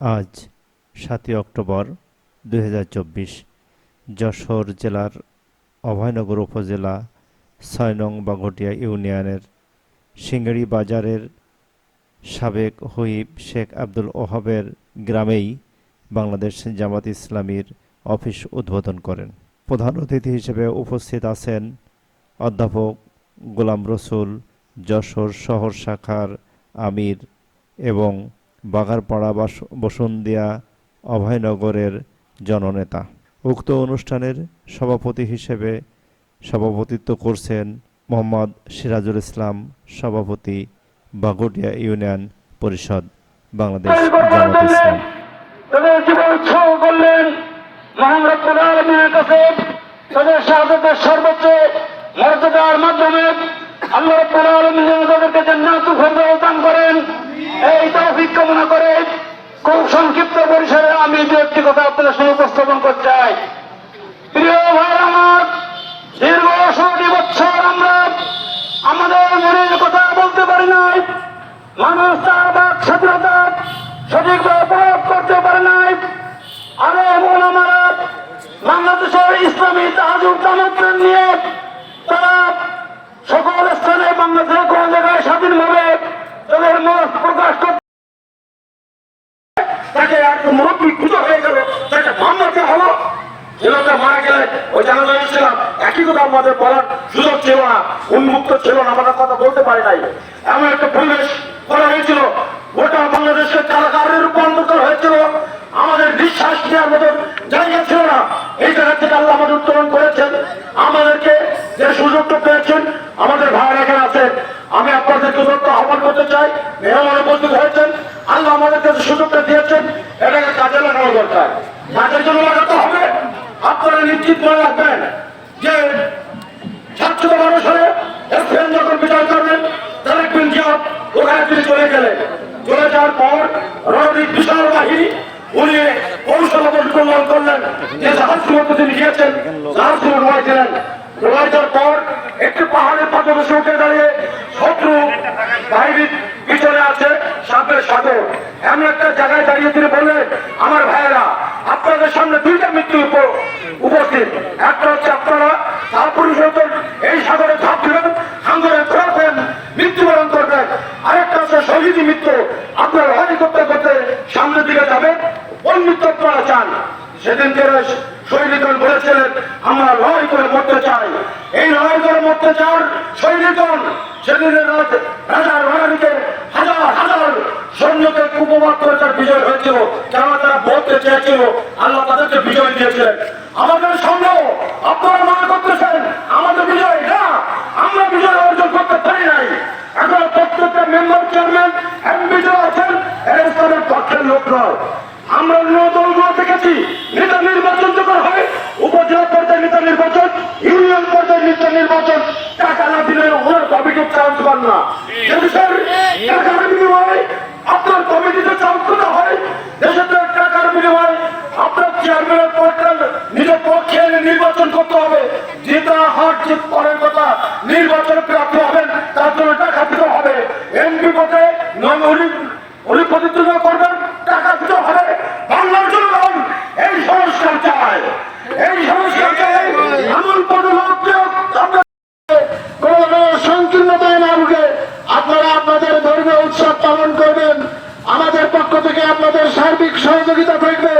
আজ সাতই অক্টোবর দু হাজার চব্বিশ, যশোর জেলার অভয়নগর উপজেলা ছয় নং বাঘটিয়া ইউনিয়নের সিঙ্গারি বাজারের সাবেক হুইপ শেখ আব্দুল ওহাবের গ্রামেই বাংলাদেশ জামাত ইসলামীর অফিস উদ্বোধন করেন। প্রধান অতিথি হিসেবে উপস্থিত আছেন অধ্যাপক গোলাম রসুল, যশোর শহর শাখার আমির এবং বাগারপাড়া বাস- বসুন্দিয়া অভয়নগরের জননেতা। উক্ত অনুষ্ঠানের সভাপতি হিসেবে সভাপতিত্ব করছেন মোহাম্মদ সিরাজুল ইসলাম, সভাপতি বাগুটিয়া ইউনিয়ন পরিষদ, বাংলাদেশ সর্বোচ্চ মর্যাদার মাধ্যমে আল্লাহ তাদেরকে জান্নাতুল ফেরদাউস দান করেন। এই তৌফিক কামনা করে খুব সংক্ষিপ্ত পরিসরে আমি দু একটি কথা আপনাদের সামনে উপস্থাপন করতে চাই। প্রিয় ভাই, আমার দীর্ঘ ষোলোটি বছর আমরা আমাদের মনের কথা বলতে পারি নাই, মানুষ তার বাক স্বাধীনতা সঠিকভাবে প্রয়োগ করতে পারে নাই। আরে এমন আমরা বাংলাদেশের ইসলামী তাহাজুর জামাতদের নিয়ে তারা সকল স্থানে বাংলাদেশের কোন জায়গায় স্বাধীনভাবে তাদের মত প্রকাশ করতে তাকে এক মুরব্বী খুঁজে হয়ে গেল। তাকে মামলাতে হলো। বলতে পারি নাই। এমন একটা পরিবেশ করা হয়েছিল। গোটা বাংলাদেশের কারাগারের রূপান্তর হয়েছিল। আমাদের বিশ্বাস নেওয়ার মতো জায়গা ছিল না। এই জায়গা থেকে আল্লাহ আমাদের করেছেন। আমাদেরকে যে সুযোগটা পেয়েছেন আমাদের ভাইয়ের এখানে আছেন আমি আপনাদেরকে যত আহ্বান করতে চাই মেহমান উপস্থিত হয়েছেন আল্লাহ আমাদের কাছে সুযোগটা দিয়েছেন এটাকে কাজে লাগানো দরকার কাজের জন্য লাগাতে হবে আপনারা নিশ্চিত মনে রাখবেন যে ছাত্র মানুষ হয়ে এসপিএন যখন বিচার করবেন তারেক বিন জিয়াদ ওখানে তিনি চলে গেলেন চলে যাওয়ার পর রণবীর বিশাল বাহিনী উনি কৌশল অবলম্বন করলেন যে জাহাজ মধ্যে তিনি গিয়েছেন জাহাজ ডুবাই দিলেন ডুবাই যাওয়ার পর একটি পাহাড়ের পাদদেশে উঠে দাঁড়িয়ে শত্রু বাহিনীর পিছনে আছে সাপের সাগর এমন একটা জায়গায় দাঁড়িয়ে তিনি বললেন, আমার ভাইয়েরা, আপনাদের সামনে দুইটা মৃত্যু উপস্থিত। একটা হচ্ছে আপনারা পরিষদের এই সাগরে ঝাঁপ দিবেন সাগরে ঘোরাবেন মৃত্যুবরণ করবেন। আরেকটা হচ্ছে শহীদী মৃত্যু, আপনারা লড়াই করতে করতে সামনের দিকে যাবেন কোন মৃত্যু আপনারা চান। সেদিনকে শহীদগণ বলেছিলেন, আমরা লড়াই করে মরতে চাই। এই লড়াই করে মরতে চান শহীদগণ সেদিনের রাজা রানীকে হাজার হাজার সৈন্যকে উপমাত্র তার বিজয় হয়েছিল, যারা তারা বলতে চেয়েছিল, আল্লাহ তাদেরকে বিজয় দিয়েছিলেন। আমাদের সঙ্গে আপনারা মনে করতেছেন, আমাদের বিজয় না আমরা বিজয় অর্জন করতে পারি নাই এখন প্রত্যেকটা মেম্বার চেয়ারম্যান এমপি যারা আছেন এরা ইসলামের পক্ষের লোক নয় আমরা অন্য দলগুলো দেখেছি নেতা নির্বাচন যখন হয় উপজেলা পর্যায়ে নেতা নির্বাচন ইউনিয়ন পর্যায়ে নেতা নির্বাচন টাকা না দিলে ওনার কমিটির চান্স পান না যদি স্যার টাকার বিনিময়ে আপনার কমিটিতে চান্স করা হয় দেশের তো টাকার বিনিময়ে আপনার চেয়ারম্যানের পদটা নিজের পক্ষে এনে নির্বাচন করতে হবে যেটা হার জিত করার কথা নির্বাচনে প্রাপ্ত হবেন তার জন্য টাকা দিতে হবে এমপি পদে নন উনি উনি প্রতিদ্বন্দ্বিতা করবেন টাকা দিতে হবে বাংলার জনগণ এই সংস্কার চায় এই সংস্কার চায় এমন পদলোককে আমরা কোন সংকীর্ণতায় না ঢুকে আপনারা আপনাদের ধর্মীয় উৎসব পালন করবেন আমাদের পক্ষ থেকে আপনাদের সার্বিক সহযোগিতা থাকবে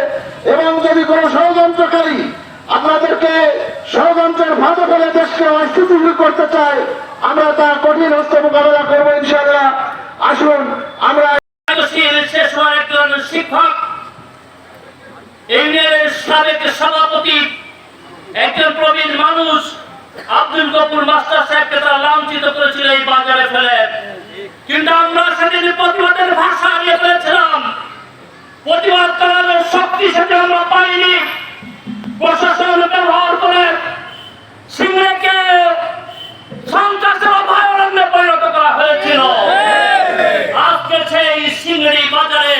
এবং যদি কোনো ষড়যন্ত্রকারী আপনাদেরকে ষড়যন্ত্রের ফাঁদে ফেলে দেশকে অস্থিতিশীল করতে চায় আমরা তার কঠিন হস্ত মোকাবেলা করব ইনশাআল্লাহ আসুন আমরা ছিলেন সে সময় একজন শিক্ষক ইউনিয়নের সাবেক সভাপতি একজন প্রবীণ মানুষ কপুর মাস্টার সাহেবকে তারা লাঞ্ছিত করেছিল এই বাজারে ফেলে। কিন্তু আমরা সেদিন প্রতিবাদের ভাষা নিয়ে ফেলেছিলাম। প্রতিবাদ করার শক্তি সেটা আমরা পাইনি। প্রশাসন ব্যবহার করে সিংহকে সন্ত্রাসের অভয়ারণ্যে পরিণত করা হয়েছিল। আজকে সেই সিংড়ি বাজারে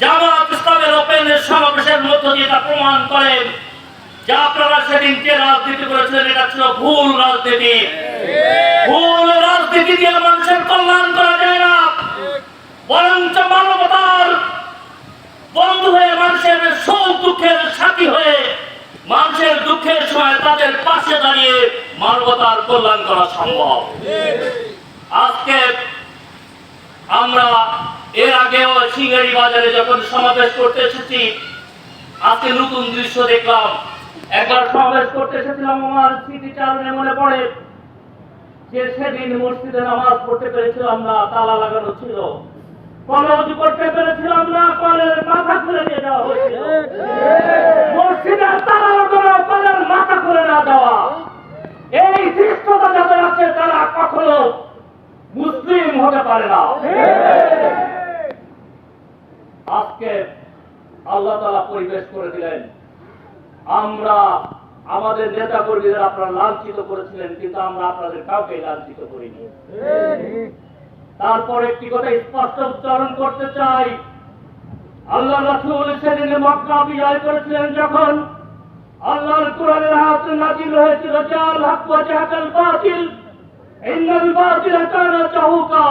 জামাত ইসলামের ওপেনের সমাবেশের মধ্য দিয়ে তা প্রমাণ করে যা আপনারা সেদিন রাজনীতি করেছিলেন এটা ছিল ভুল রাজনীতি। ভুল রাজনীতি দিয়ে মানুষের কল্যাণ করা যায় না। বরঞ্চ মানবতার বন্ধু হয়ে মানুষের সৌ দুঃখের সাথী হয়ে মানুষের দুঃখের সময় তাদের পাশে দাঁড়িয়ে মানবতার কল্যাণ করা সম্ভব। আজকে আমরা এর আগেও সিঙ্গারি বাজারে যখন সমাবেশ করতে এসেছি আজকে নতুন দৃশ্য দেখলাম। একবার সমাবেশ করতে এসেছিলাম আমার স্মৃতিচারণে মনে পড়ে যে সেদিন মসজিদে নামাজ পড়তে পেরেছিলাম না, তালা লাগানো ছিল। তারা কখনো হতে পারে না। আজকে আল্লাহ তালা পরিবেশ করে দিলেন। আমরা আমাদের নেতা কর্মীদের আপনারা লাঞ্ছিত করেছিলেন, কিন্তু আমরা আপনাদের কাউকে লাঞ্ছিত করিনি। তারপর একটি কথা স্পষ্ট উচ্চারণ করতে চাই। আল্লাহ রাসূল সেদিন মক্কা বিজয় করেছিলেন যখন আল্লাহর কোরআনের হাত নাজিল হয়েছিল, জাল হক জাহাকাল বাতিল, ইন্নাল বাতিল কানা চাহুকা।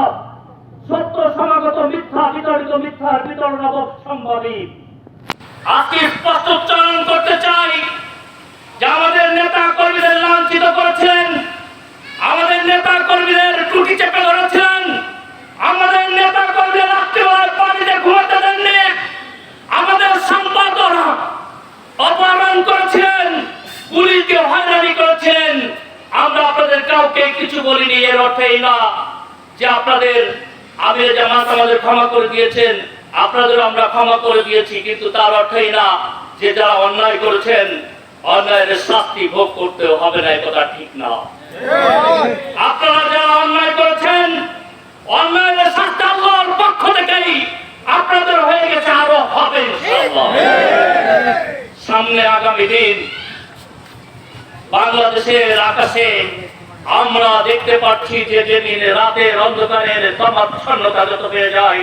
সত্য সমাগত মিথ্যা বিতর্কিত মিথ্যার বিতরণ সম্ভাবী। আজকে স্পষ্ট উচ্চারণ করতে চাই। যে আমাদের নেতা কর্মীদের লাঞ্ছিত করেছিলেন, আমাদের নেতা কর্মীদের টুটি চেপে ধরেছিলেন, আমাদের নেতা কর্মীদের রাত্রিবেলায় পানিতে ঘুমাতে দেননি, আমাদের সম্পাদনা অপহরণ করেছিলেন, পুলিশকে হয়রানি করেছিলেন। আমরা আপনাদের কাউকে কিছু বলিনি, এর অর্থ এই না যে আপনাদের আমির জামাত আমাদের ক্ষমা করে দিয়েছেন। আপনাদের আমরা ক্ষমা করে দিয়েছি, কিন্তু তার অর্থই না যে যারা অন্যায় করেছেন, অন্যায়ের শাস্তি ভোগ করতে হবে না এই কথা ঠিক না। আপনারা যারা অন্যায় করেছেন, অন্যায়ের শাস্তি আল্লাহর পক্ষ থেকেই আপনাদের হয়ে গেছে, আরও হবে সামনে আগামী দিন বাংলাদেশের আকাশে আমরা দেখতে পাচ্ছি যে যেদিন রাতের অন্ধকারের তমাচ্ছন্নতা যত বেড়ে যায়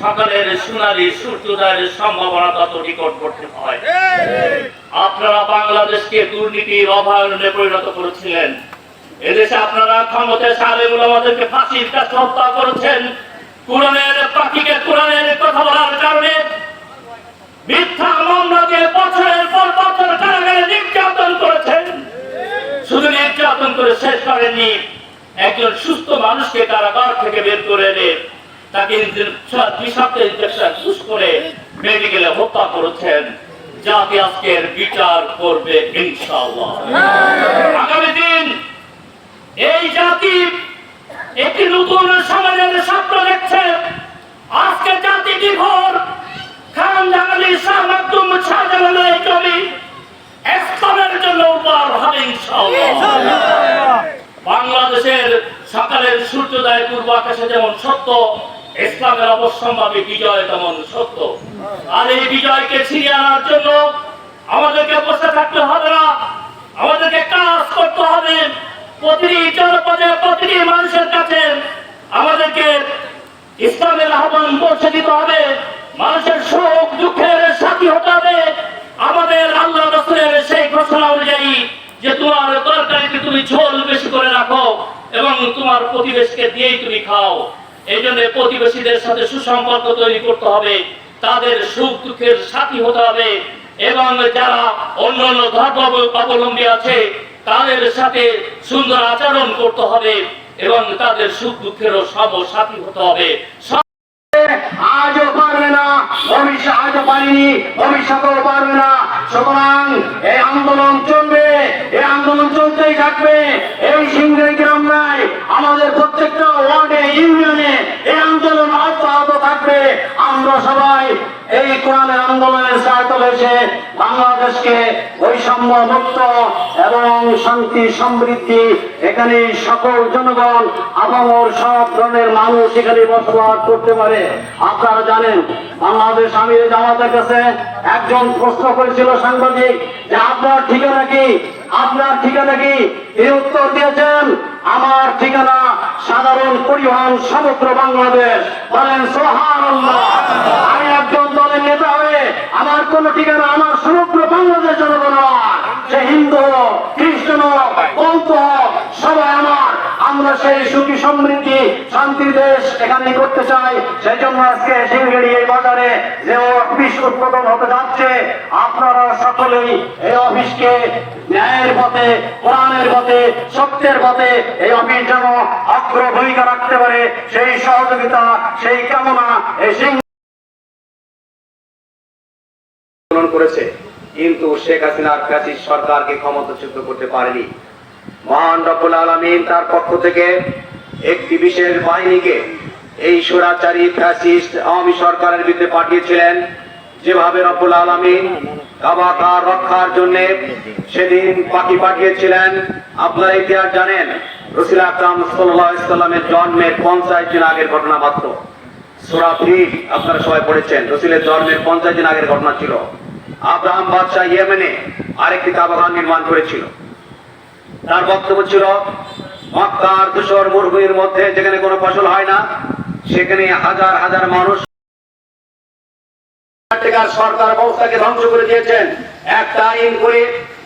সকালের সোনালি সূর্যোদয়ের সম্ভাবনা তত নিকটবর্তী হয়। আপনারা বাংলাদেশকে দুর্নীতির অভয়ারণ্যে পরিণত করেছিলেন। এদেশে আপনারা ক্ষমতায় সারে আমাদেরকে ফাঁসির কাছে হত্যা করেছেন। কোরআনের পাখিকে কোরআনের কথা বলার কারণে মিথ্যা মামলা দিয়ে বছরের পর বছর কারাগারে নির্যাতন করেছেন। শুধু নির্যাতন করে শেষ করেননি, একজন সুস্থ মানুষকে কারাগার থেকে বের করে এনে তাকে ইনজেকশন- বিষাক্ত ইনজেকশন পুশ করে মেডিকেলে হত্যা করেছেন জাতি আজকের বিচার করবে ইনশাআল্লাহ। আগামী দিন এই জাতি একটি নতুন সমাজের স্বপ্ন দেখছে। আজকে জাতি বিভোর খান জাহানি শাহ মাকদুম শাহজালাল এই কবি ইসলামের জন্য উপহার হবে ইনশাআল্লাহ। বাংলাদেশের সকালের সূর্যোদয় পূর্ব আকাশে যেমন সত্য ইসলামের অবশ্যম্ভাবী বিজয় তেমন সত্য। আর এই বিজয়কে ছিনিয়ে আনার জন্য আমাদেরকে বসে থাকতে হবে না। আমাদেরকে কাজ করতে হবে। প্রতিটি জনপদে প্রতিটি মানুষের কাছে আমাদেরকে ইসলামের আহ্বান পৌঁছে দিতে হবে। মানুষের সুখ, দুঃখের সাথী হতে হবে। আমাদের আল্লাহ রসুলের সেই ঘোষণা অনুযায়ী যে তোমার তরকারিতে তুমি ঝোল বেশি করে রাখো এবং তোমার প্রতিবেশকে দিয়েই তুমি খাও। এই জন্য প্রতিবেশীদের সাথে সুসম্পর্ক তৈরি করতে হবে। তাদের সুখ দুঃখের সাথী হতে হবে এবং যারা অন্য অন্য ধর্ম অবলম্বী আছে, তাদের সাথে সুন্দর আচরণ করতে হবে এবং তাদের সুখ দুঃখেরও সব সাথী হতে হবে। আজও পারবে না, ভবিষ্যৎ আজও পারিনি, ভবিষ্যতেও পারবে না। সুতরাং এই আন্দোলন চলবে, এই আন্দোলন চলতেই থাকবে। এই সিংহের গ্রাম নাই আমাদের প্রত্যেকটা ওয়ার্ডে, ইউনিয়নে এই আন্দোলন অব্যাহত থাকবে। আমরা সবাই এই কোরআনের আন্দোলনের সার্থক এসে বাংলাদেশকে বৈষম্য মুক্ত এবং শান্তি, সমৃদ্ধি, এখানে সকল জনগণ এবং ওর সব ধরনের মানুষ এখানে বসবাস করতে পারে। আপনারা জানেন, বাংলাদেশ আমির জামাতের কাছে একজন প্রশ্ন করেছিল সাংবাদিক, যে আপনার ঠিকানা কি? আপনার ঠিকানা কি? তিনি উত্তর দিয়েছেন আমার ঠিকানা সাধারণ পরিবহন সমগ্র বাংলাদেশ। বলেন সোহান আমি একজন দলের নেতা হয়ে আমার কোন ঠিকানা আমার সমগ্র বাংলাদেশ জনগণ সে হিন্দু হোক, খ্রিস্টান বৌদ্ধ সবাই আমার। আমরা সেই সুখী সমৃদ্ধি শান্তির দেশ এখানে করতে চাই। সেই জন্য আজকে সিংহেড়ি এই বাজারে যে অফিস উদ্বোধন হতে যাচ্ছে। আপনারা সকলেই এই অফিসকে ন্যায়ের পথে, কোরআনের পথে, সত্যের পথে এই অফিস যেন অগ্র ভূমিকা রাখতে পারে, সেই সহযোগিতা, সেই কামনা, এই করেছে। কিন্তু শেখ হাসিনার ফ্যাসিস্ট সরকারকে ক্ষমতাচ্যুত করতে পারেনি। মহান রব্বুল আলমিন তার পক্ষ থেকে একটি বিশেষ বাহিনীকে এই সুরাচারী ফ্যাসিস্ট আওয়ামী সরকারের বিরুদ্ধে পাঠিয়েছিলেন। যেভাবে রব্বুল আলমিন কাবাকার রক্ষার জন্য সেদিন পাখি পাঠিয়েছিলেন, আপনারা ইতিহাস জানেন, রসুল আকরাম সাল্লাহ ইসলামের জন্মের পঞ্চাশ দিন আগের ঘটনা মাত্র। আপনারা সবাই পড়েছেন জন্মের পঞ্চাশ দিন আগের ঘটনা ছিল। আব্রাহাম বাদশাহ ইয়েমেনে আরেকটি কাবাগান নির্মাণ করেছিল। তার বক্তব্য ছিল, মক্কার মরুভূমির মধ্যে যেখানে কোনো ফসল হয় না, সেখানে হাজার হাজার মানুষ সরকার ব্যবস্থাকে ধ্বংস করে দিয়েছেন। একটা আইন করে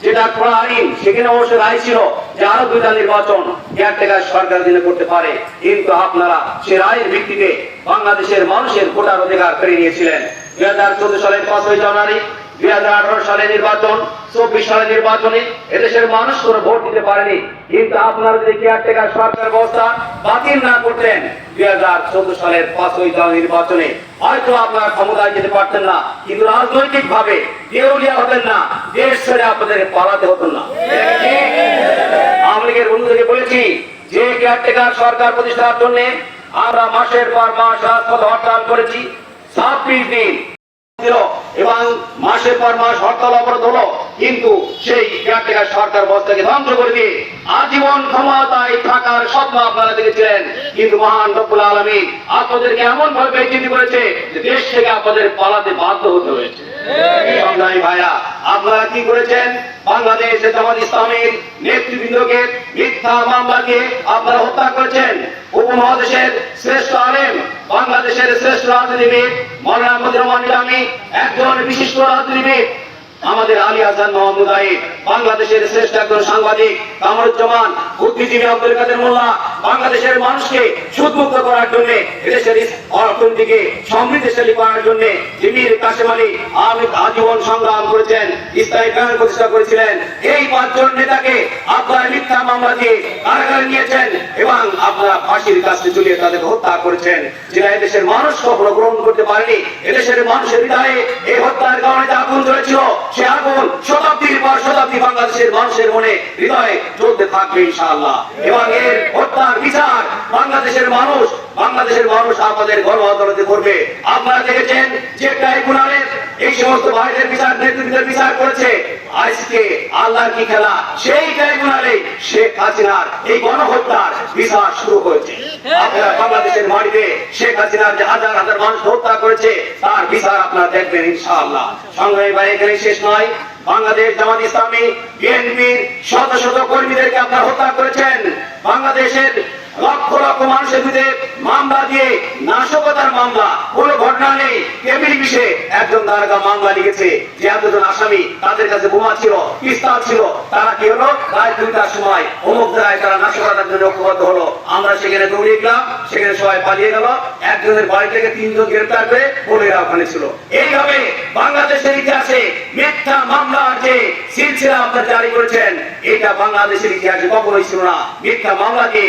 যেটা খোলা আইন, সেখানে অবশ্য রায় ছিল যে আরও দুইটা নির্বাচন কেয়ারটেকার সরকার দিনে করতে পারে। কিন্তু আপনারা সে রায়ের ভিত্তিতে বাংলাদেশের মানুষের ভোটার অধিকার কেড়ে নিয়েছিলেন। দুই হাজার চোদ্দ সালের পাঁচই জানুয়ারি দুই হাজার আঠারো সালে নির্বাচন, চব্বিশ সালে এদেশের মানুষ ভোট দিতে পারেনি। কিন্তু যদি কেয়ারটেকার সরকার ব্যবস্থা বাতিল না করতেন, দুই হাজার চোদ্দ সালের পাঁচই নির্বাচনে হয়তো ক্ষমতায় যেতে পারতেন না। কিন্তু রাজনৈতিক ভাবে দেউলিয়া হতেন না, দেশ ছেড়ে আপনাদের পালাতে হতো না। আওয়ামী লীগের বন্ধুদেরকে বলেছি, যে কেয়ারটেকার সরকার প্রতিষ্ঠার জন্য আমরা মাসের পর মাস রাজপথ হরতাল করেছি, ছাব্বিশ দিন এবং মাসের পর মাস হরতাল অবরোধ হলো। কিন্তু সেই সরকার বস্তাকে ধ্বংস করে দিয়ে আজীবন ক্ষমতায় থাকার স্বপ্ন আপনারা দেখেছিলেন। কিন্তু মহান রব্বুল আলমী আপনাদেরকে এমন ভাবে করেছে যে দেশ থেকে আপনাদের পালাতে বাধ্য হতে হয়েছে। আপনারা কি করেছেন? বাংলাদেশ জামাত ইসলামের নেতৃবৃন্দকে মিথ্যা মামলা দিয়ে আপনারা হত্যা করেছেন, উপমহাদেশের শ্রেষ্ঠ আলেম বাংলাদেশের শ্রেষ্ঠ রাজনীতিবিদ মৌলানা মদির ইসলামী একজন বিশিষ্ট রাজনীতিবিদ। আমাদের আলী হাসান মোহাম্মদ আইব বাংলাদেশের শ্রেষ্ঠ একজন সাংবাদিক কামরুজ্জামান, বুদ্ধিজীবী আব্দুল কাদের মোল্লা, বাংলাদেশের মানুষকে সুদমুক্ত করার জন্য, দেশের অর্থনীতিকে সমৃদ্ধশালী করার জন্য জিমির কাশেম আলী, আমির আজীবন সংগ্রাম করেছেন ইসলামী ব্যাংক প্রতিষ্ঠা করেছিলেন। এই পাঁচজন নেতাকে আপনারা মিথ্যা মামলা দিয়ে কারাগারে নিয়েছেন এবং আপনারা ফাঁসির কাছে ঝুলিয়ে তাদেরকে হত্যা করেছেন। যেটা এদেশের মানুষ কখনো গ্রহণ করতে পারেনি, এদেশের মানুষের হৃদয়ে এই হত্যার কারণে যে আগুন জ্বলেছিল সে আগুন শতাব্দীর পর শতাব্দী বাংলাদেশের মানুষের মনে হৃদয়ে চলতে থাকবে ইনশাআল্লাহ। এবং এর হত্যার বিচার বাংলাদেশের মানুষ বাংলাদেশের মানুষ আপনাদের গর্ব আদালতে করবে। আপনারা দেখেছেন যে ট্রাইব্যুনালের এই সমস্ত ভাইদের বিচার, নেতৃত্বের বিচার করেছে আজকে আল্লাহর কি খেলা? সেই ট্রাইব্যুনালে শেখ হাসিনার এই গণহত্যার বিচার শুরু হয়েছে। আপনারা বাংলাদেশের মাটিতে শেখ হাসিনার যে হাজার হাজার মানুষ হত্যা করেছে, তার বিচার আপনারা দেখবেন ইনশাআল্লাহ। সংগ্রামী ভাই, এখানে শেষ নয়। বাংলাদেশ জামাত ইসলামী, বিএনপির শত শত কর্মীদেরকে আপনারা হত্যা করেছেন। বাংলাদেশের লক্ষ লক্ষ মানুষের বিরুদ্ধে মামলা দিয়ে নাশকতার মামলা, কোনো ঘটনা নেই। টেবিল বিষে একজন দারোগা মামলা লিখেছে, যে এতজন আসামি তাদের কাছে বোমা ছিল, পিস্তল ছিল, তারা কি হলো? রাত দুইটার সময় অমুক জায়গায় তারা নাশকতার জন্য ঐক্যবদ্ধ হলো। আমরা সেখানে দৌড়িয়ে গেলাম, সেখানে সবাই পালিয়ে গেল। একজনের বাড়ি থেকে তিনজন গ্রেপ্তার করে বলেরা ওখানে ছিল। এইভাবে বাংলাদেশের ইতিহাসে মিথ্যা মামলার যে সিলসিলা আপনারা জারি করেছেন, এটা বাংলাদেশের ইতিহাসে কখনোই ছিল না। মিথ্যা মামলা দিয়ে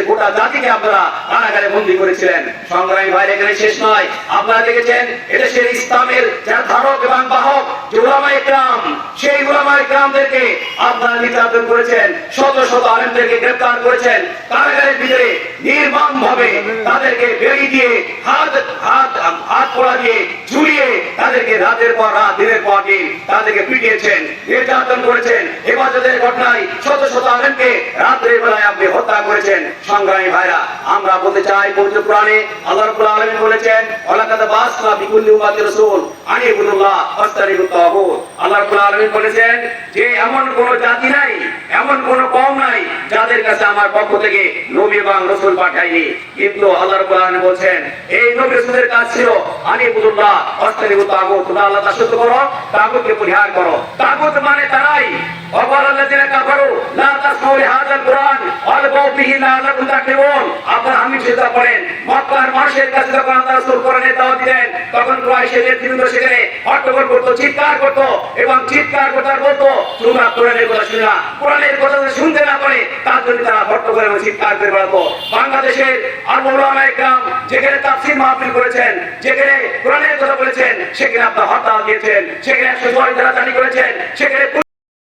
এদেশের গোটা জাতিকে আপনারা কারাগারে বন্দী করেছিলেন। সংগ্রামী ভাইয়ের এখানে শেষ নয়। আপনারা দেখেছেন, এদেশের ইসলামের যারা ধারক এবং বাহক, যে উলামা ইকরাম সেই উলামা ইকরামদেরকে আপনারা নির্যাতন করেছেন, শত শত আলেমদেরকে গ্রেফতার করেছেন। কারাগারের ভিতরে নির্মম ভাবে তাদেরকে বেড়ি দিয়ে, হাত হাত হাত পড়া দিয়ে, ঝুলিয়ে তাদেরকে রাতের পর রাত, দিনের পর দিন তাদেরকে পিটিয়েছেন, নির্যাতন করেছেন। হেফাজতের ঘটনায় শত শত আলেমকে রাত্রের বেলায় হত্যা করেছেন সংগ্রামী ভাইরা। আমরা বলতে চাই, পবিত্র কোরআনে আল্লাহ রাব্বুল আলামিন বলেছেন, ওয়ালাকাদ বাসনা বিকুল্লি উম্মাতির রাসূল আনি ইবনুল্লাহ ফাস্তারিবুত তাগুত। আল্লাহ আলমিন বলেছেন যে এমন কোন জাতি নাই, এমন কোন কম নাই যাদের কাছে আমার পক্ষ থেকে নবী এবং রসুল পাঠায়নি। কিন্তু আল্লাহ রবুল আলমিন বলছেন, এই নবী রসুলের কাজ ছিল আনি বুদুল্লাহ অস্তানিবু তাগুত। তোমরা আল্লাহ দাসত্ব করো, তাগুতকে পরিহার করো। তাগুত মানে তারাই। তখন কুরাইশের নেতৃবৃন্দ সেখানে হট্টগোল করত, চিৎকার করতো। এবং চিৎকার কথা বলতো তোমরা কোরআনের কথা শুনে না। কোরআনের কথা শুনতে না পারে, তার জন্য তারা হট্টগোল এবং চিৎকার করে বেড়াতো। বাংলাদেশের আর মৌলানা ইকরাম যেখানে তাফসির মাহফিল করেছেন, যেখানে কোরআনের কথা বলেছেন, সেখানে আপনার হরতাল দিয়েছেন সেখানে একশো ছয় ধারা জারি করেছেন, সেখানে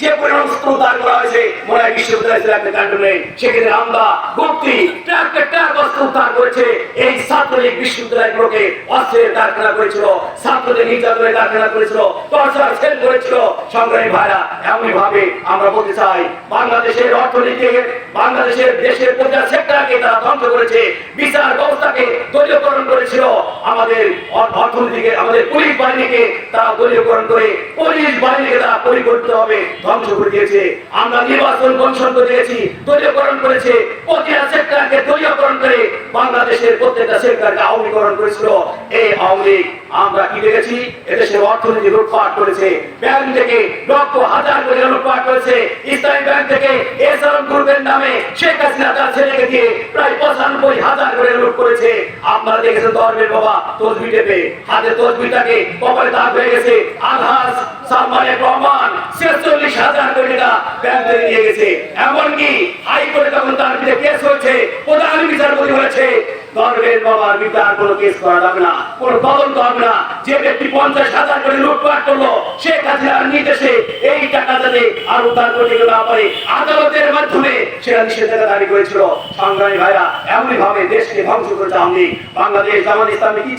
যে পরিমাণ অস্ত্র উদ্ধার করা হয়েছে, মনে হয় বিশ্ববিদ্যালয় সেখানে আমরা গুপ্তি অস্ত্র উদ্ধার করেছে। এই ছাত্রলীগ বিশ্ববিদ্যালয়গুলোকে অস্ত্রের কারখানা করেছিল, ছাত্রদের নির্যাতনের কারখানা করেছিল করেছিল। সংগ্রামী ভাইরা ভাবে আমরা বলতে চাই, বাংলাদেশের অর্থনীতি, বাংলাদেশের দেশের সেক্টরকে তারা ধ্বংস করেছে, বিচার ব্যবস্থাকে দলীয়করণ করেছিল। আমাদের অর্থনীতিকে, আমাদের পুলিশ বাহিনীকে তারা দলীয়করণ করে, পুলিশ বাহিনীকে তারা পরিবর্তিত হবে ধ্বংস করে আমরা নির্বাচন করে দিয়েছি দলীয়করণ করেছে। প্রতিটা সেক্টরকে দলীয়করণ করে বাংলাদেশের প্রত্যেকটা সেক্টরকে আওয়ামীকরণ করেছিল। এই আওয়ামী আমরা কি দেখেছি? এদেশের অর্থনীতি লুটপাট করেছে। ব্যাংক থেকে লক্ষ হাজার কোটি লুটপাট করেছে। ইসলামী ব্যাংক থেকে এসআরএম গ্রুপের নামে শেখ হাসিনা তার ছেলেকে দিয়ে প্রায় পঁচানব্বই হাজার করে লুট করেছে। আপনারা দেখেছেন ধর্মের বাবা তসবি টেপে। হাতে তসবিটাকে কপালে দাগ হয়ে গেছে। আধার সালমানের রহমান ছেচল্লিশ হাজার কোটি ব্যাংক নিয়ে গেছে। এমনকি হাইকোর্টে তখন তার বিরুদ্ধে কেস হয়েছে, প্রধান বিচারপতি হয়েছে করা করে এমনই ভাবে দেশকে ধ্বংস করেছে আওয়ামী বাংলাদেশ ইসলামী কি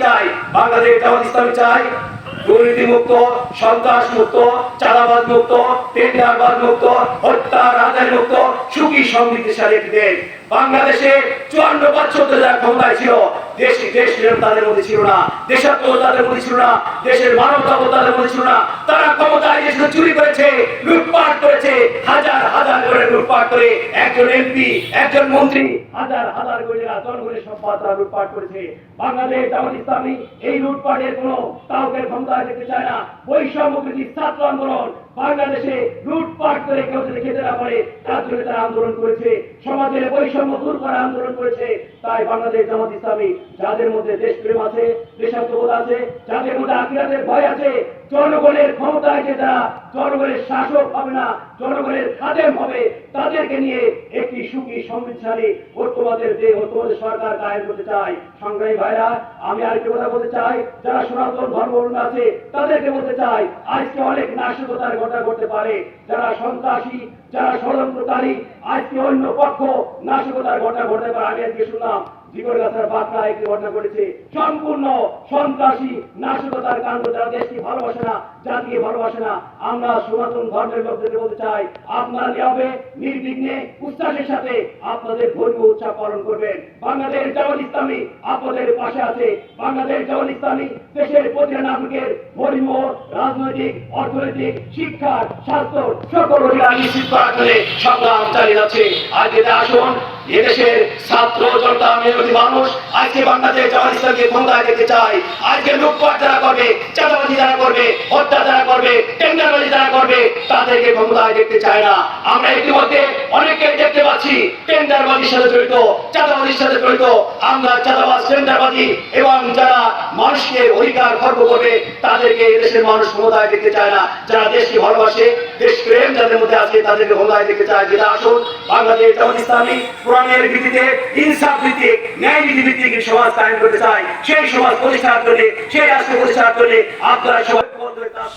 দুর্নীতি মুক্ত সন্ত্রাস মুক্ত চালাবাদ মুক্ত টেন্ডারবাদ মুক্ত হত্যা রাজার মুক্ত সুখী সমৃদ্ধিশালী একটি দেশ। বাংলাদেশে চুয়ান্ন পাঁচ ধরে হাজার ক্ষমতায় ছিল। দেশ দেশ তাদের মধ্যে ছিল না দেশাত্মক তাদের মধ্যে ছিল না, দেশের মানবতাবোধ তাদের মধ্যে ছিল না। তারা ক্ষমতায় এসে চুরি করেছে, লুটপাট করেছে, হাজার হাজার করে লুটপাট করে একজন এমপি, একজন মন্ত্রী, হাজার হাজার করে জনগণের সম্পদ তারা লুটপাট করেছে। বাংলাদেশ জামাত ইসলামী, এই লুটপাটের কোনো কাউকে ক্ষমতায় দেখতে চায় না। বৈষম্য ছাত্র আন্দোলন, বাংলাদেশে লুটপাট করে কেউ যদি খেতে না পারে, তার জন্য তারা আন্দোলন করেছে। সমাজের বৈষম্য দূর করার আন্দোলন করেছে। তাই বাংলাদেশ জামাত ইসলামী যাদের মধ্যে দেশপ্রেম আছে, দেশাত্মবোধ আছে, যাদের মধ্যে আকিরাতের ভয় আছে, জনগণের ক্ষমতায় যে তারা জনগণের শাসক হবে না, জনগণের খাদেম হবে, তাদেরকে নিয়ে একটি সুখী, সমৃদ্ধশালী ঐক্যবাদের যে ঐক্যবাদের সরকার কায়েম করতে চাই। সংগ্রামী ভাইরা, আমি আরেকটি কথা বলতে চাই, যারা সনাতন ধর্ম আছে, তাদেরকে বলতে চাই, আজকে অনেক নাশকতার ঘটনা ঘটতে পারে। যারা সন্ত্রাসী, যারা ষড়যন্ত্রকারী, আজকে অন্য পক্ষ নাশকতার ঘটনা ঘটতে পারে, আমি আজকে শুনলাম। জীবনগাথার বার্তা একটি ঘটনা ঘটেছে। সম্পূর্ণ সন্ত্রাসী, নাশকতার কাণ্ড, যারা দেশকে ভালোবাসে না, জাতিকে ভালোবাসে না, আমরা সনাতন ধর্মের লোকদেরকে বলতে চাই, আপনারা নিয়মে নির্বিঘ্নে, উচ্ছ্বাসের সাথে আপনাদের ধর্মীয় উৎসব পালন করবেন। বাংলাদেশ জামাত ইসলামী আপনাদের পাশে আছে, বাংলাদেশ জামাত ইসলামী দেশের প্রতিটা নাগরিকের ধর্মীয়, রাজনৈতিক, অর্থনৈতিক, শিক্ষা, স্বাস্থ্য, সকল অধিকার নিশ্চিত করার জন্য সংগ্রাম চালিয়ে যাচ্ছে। আজকে আসুন এদেশের ছাত্র জনতা মেহনতি মানুষ, আজকে বাংলাদেশ জামাত ইসলামকে ক্ষমতায় চায় আজকে লুটপাট যারা করবে, চাঁদাবাজি যারা করবে, হত্যা যারা করবে, টেন্ডারবাজি যারা করবে, তাদেরকে ক্ষমতায় দেখতে চায় না। আমরা ইতিমধ্যে অনেককে দেখতে পাচ্ছি। টেন্ডারবাজির সাথে জড়িত চাঁদাবাজির সাথে জড়িত আমরা চাঁদাবাজ টেন্ডারবাজি এবং যারা মানুষকে অধিকার খর্ব করবে তাদেরকে এদেশের মানুষ ক্ষমতায় দেখতে চায় না। যারা দেশকে ভালোবাসে দেশ প্রেম যাদের মধ্যে আছে তাদেরকে ক্ষমতায় দেখতে চায় যেটা আসুন বাংলাদেশ জামাত ইসলামী কোরআনের ভিত্তিতে ইনসাফ ভিত্তিক ন্যায় নীতি ভিত্তিক সমাজ কায়েম করতে চায় সেই সমাজ প্রতিষ্ঠার জন্য সেই রাষ্ট্র প্রতিষ্ঠার জন্য আপনারা সবাই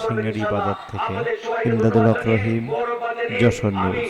সিঙ্গারি বাজার থেকে ইমদাদুল রহিম যশোর নিউজ।